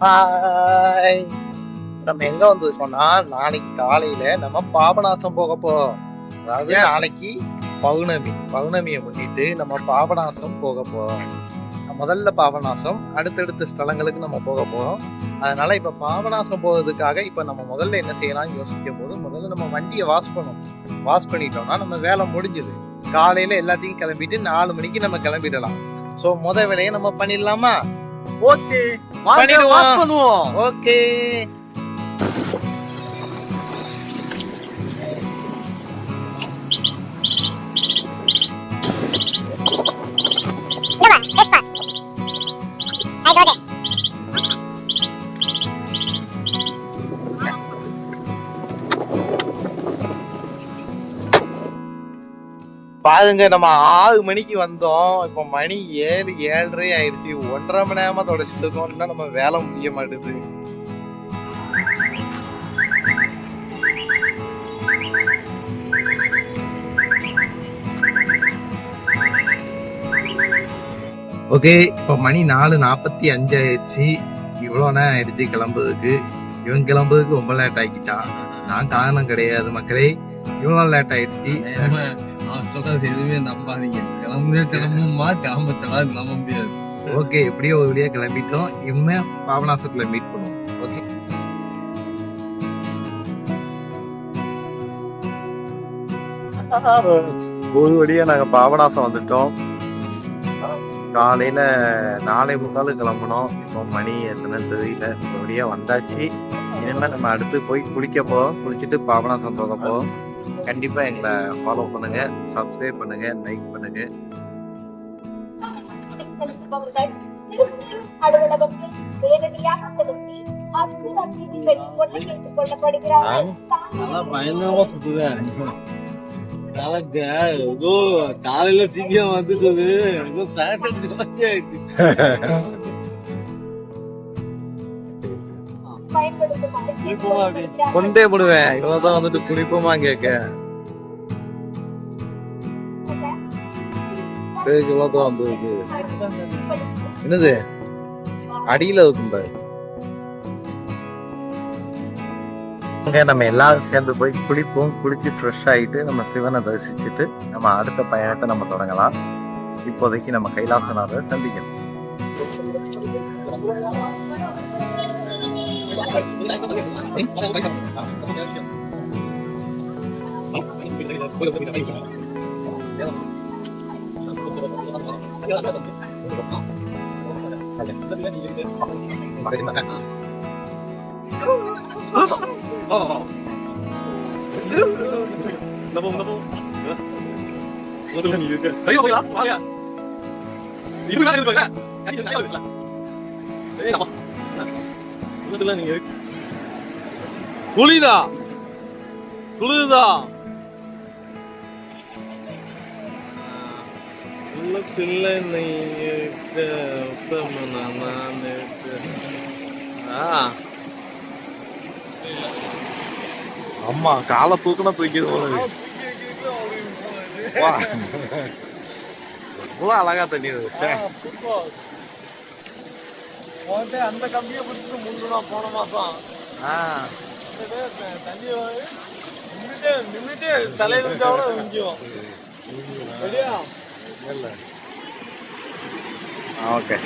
Hi நம்ம எங்க வந்திருக்கோம்னா நாளைக்கு காலையில நம்ம பாபநாசம் போக போறோம். அதாவது. நாளைக்கு பௌர்ணமி. பௌர்ணமியை முன்னிட்டு நம்ம பாபநாசம் போக போறோம். முதல்ல பாபநாசம் அடுத்தடுத்த ஸ்தலங்களுக்கு நம்ம போக போறோம். அதனால இப்ப பாபநாசம் போகிறதுக்காக இப்ப நம்ம முதல்ல என்ன செய்யலாம் யோசிக்கும் போது முதல்ல நம்ம வண்டியை வாஷ் பண்ணணும். வாஷ் பண்ணிட்டோம்னா நம்ம வேலை முடிஞ்சது. காலையில எல்லாத்தையும் கிளம்பிட்டு நாலு மணிக்கு நம்ம கிளம்பிடலாம். சோ முத வேலையை நம்ம பண்ணிடலாமா? ஓகே வாங்க பண்ணுவோம் ஓகே பாருங்க நம்ம ஆறு மணிக்கு வந்தோம். இப்ப மணி ஏழு ஏழரை ஆயிடுச்சு ஒன்றரை மணி நேரமா தொடச்சிட்டு இருக்கோம்னா நம்ம வேலை முடிய மாட்டுது. ஓகே இப்போ மணி நாலு நாற்பத்தி அஞ்சு ஆயிடுச்சு இவ்வளோ நேரம் ஆயிடுச்சு கிளம்புறதுக்கு. இவன் கிளம்புறதுக்கு ரொம்ப லேட் ஆக்கிட்டான். நான் காரணம் கிடையாது மக்களே. இவ்வளோ லேட் ஆயிடுச்சு. சொல்றது எதுவுமே நம்பாதீங்க. கிளம்புதே கிளம்புமா கிளம்ப சொல்லாது நம்ப முடியாது. ஓகே எப்படியோ ஒரு வழியா கிளம்பிட்டோம். இனிமே பாபநாசத்துல மீட் பண்ணுவோம். ஓகே. ஒரு வழியா நாங்க பாபநாசம் வந்துட்டோம். காலையில நாளை முக்கால் கிளம்பணும் இப்போ மணி எத்தனை தெரியல. ஒரு வழியா வந்தாச்சு. இனிமே நம்ம அடுத்து போய் குளிக்க போவோம் குளிச்சுட்டு பாபநாசம் போக கண்டிப்பா எங்களை ஃபாலோ பண்ணுங்க சப்ஸ்கிரைப் பண்ணுங்க லைக் பண்ணுங்க. அலுவலகத்தில் நேரடியாக செலுத்தி கேட்டுக் நல்லா பயங்கரமா சுத்துதேன் எனக்கு ஏதோ காலையில சீக்கிரம் வந்துட்டு ஏதோ சாட்டர்டே. ஆயிடுச்சு கொண்டே விடுவேன் இவ்வளவுதான் வந்துட்டு குளிப்போமா கேட்க. இதுக்கு இவ்வளவுதான் வந்திருக்கு. என்னது? அடியில இருக்கும் பாரு. நம்ம எல்லாரும் சேர்ந்து போய் குளிப்போம். குளிச்சு ஃப்ரெஷ் ஆயிட்டு நம்ம சிவனை தரிசிச்சுட்டு நம்ம அடுத்த பயணத்தை நம்ம தொடங்கலாம். இப்போதைக்கு நம்ம கைலாசநாதரை சந்திக்கணும். நம்போ நம்போ முதல்ல நீ இருக்கு ஐயோ போயா வாயா இது வேற இருக்கு கை சொல்லி இருக்கல ஏய் நம்ம முதல்ல நீ இருக்கு. குளிதா. குளிதா. ஆ. அம்மா காலை தூக்கினா தூக்கிது போல. வா. அழகா தண்ணி இருக்கு உன்கிட்ட அந்த கம்பியை பிடிச்சிட்டு முந்துனா போன மாசம். ஆ. தண்ணி நின்றுட்டு நின்றுட்டு தலையில இருந்தாலும் மிஞ்சும் சரியா? ஓகே.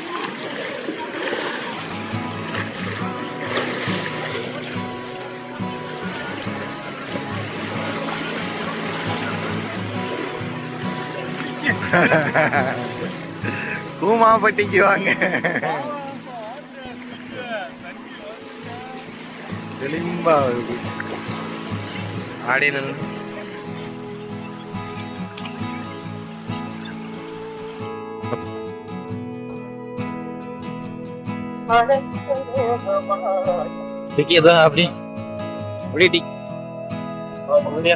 கூமாப்பட்டிக்கு வாங்க. தெளிம்பா வருது ஆடினல் டிக்கி தான் அப்படி அப்படியே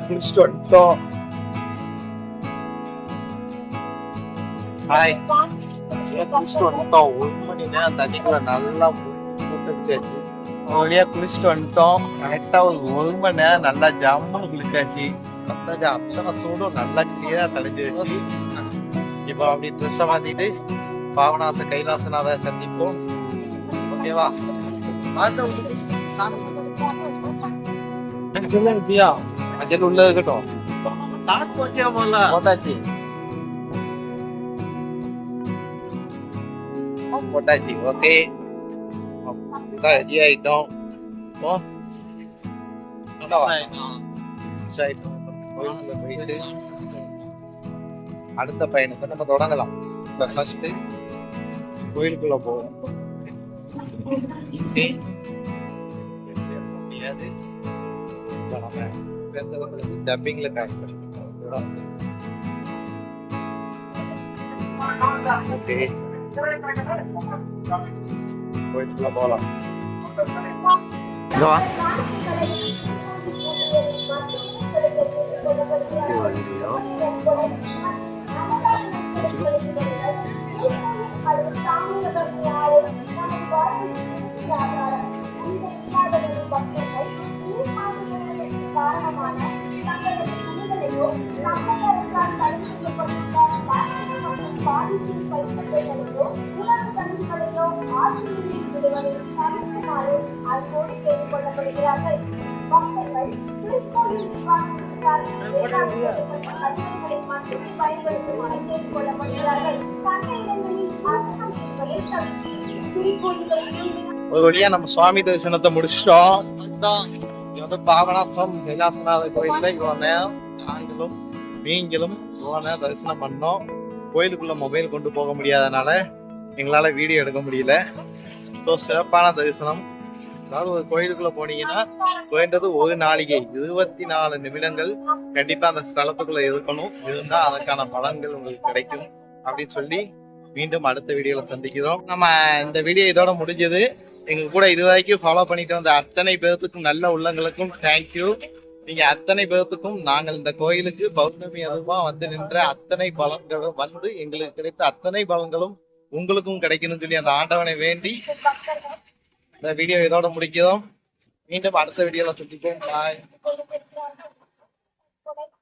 குளிச்சுட்டு வந்துட்டோம். ஹாய் குளிச்சுட்டு வந்துட்டோம். ஒரு மணி நேரம் தண்ணிக்குள்ள நல்லா குளிச்சாச்சு ஒரு குளிச்சுட்டு வந்துட்டோம் கரெக்டா ஒரு ஒரு மணி நேரம் நல்லா ஜம்முன்னு குளிச்சாச்சு அத்தனை அத்தனை சூடும் நல்லா கிளியரா தடைஞ்சிருச்சு இப்போ அப்படி ட்ரெஸ்ஸை மாத்திட்டு பாவநாச கைலாசநாத சந்திப்போம் ஓகேவா மஞ்சள் உள்ள இருக்கட்டும் போட்டாச்சு போட்டாச்சு ஓகே ஆயிட்டோம் இப்போ ஆயிட்டோம். கோயிலுக்குள்ள போயிட்டு அடுத்த பயணத்தை நம்ம தொடங்கலாம். இப்ப ஃபர்ஸ்ட் கோயிலுக்குள்ள போவோம். முடியாது டப்பிங்ல பேக் பண்ணிக்கலாம். ஓகே கோயிலுக்குள்ள போகலாம் இங்க வா கேட்டுக்கொள்ளப்படுகிறார்கள். பக்தர்கள் பயன்படுத்துமாறு கேட்டுக்கொள்ளப்படுகிறார்கள். சங்க இடங்களில் என்பதை தவிர்த்து ஒரு வழியா நம்ம சுவாமி தரிசனத்தை முடிச்சிட்டோம். இங்க வந்து பாபநாசம் கைலாசநாத கோயில்ல இவ்வளவு நாங்களும் நீங்களும் இவ்வளவு தரிசனம் பண்ணோம். கோயிலுக்குள்ள மொபைல் கொண்டு போக முடியாதனால எங்களால வீடியோ எடுக்க முடியல. ஸோ சிறப்பான தரிசனம். அதாவது ஒரு கோயிலுக்குள்ள போனீங்கன்னா குறைந்தது ஒரு நாளிகை இருபத்தி நாலு நிமிடங்கள் கண்டிப்பா அந்த ஸ்தலத்துக்குள்ள இருக்கணும். இருந்தா அதற்கான பலன்கள் உங்களுக்கு கிடைக்கும் அப்படின்னு சொல்லி மீண்டும் அடுத்த வீடியோல சந்திக்கிறோம். நம்ம இந்த வீடியோ இதோட முடிஞ்சது. எங்க கூட இது வரைக்கும் ஃபாலோ பண்ணிட்டு வந்த அத்தனை பேர்த்துக்கும் நல்ல உள்ளங்களுக்கும் தேங்க்யூ நீங்க அத்தனை பேர்த்துக்கும் நாங்கள் இந்த கோயிலுக்கு பௌர்ணமி அதுவா வந்து நின்ற அத்தனை பலன்களும் வந்து எங்களுக்கு கிடைத்த அத்தனை பலன்களும் உங்களுக்கும் கிடைக்கணும்னு சொல்லி அந்த ஆண்டவனை வேண்டி இந்த வீடியோ இதோட முடிக்கிறோம். மீண்டும் அடுத்த வீடியோல சந்திப்போம். பாய்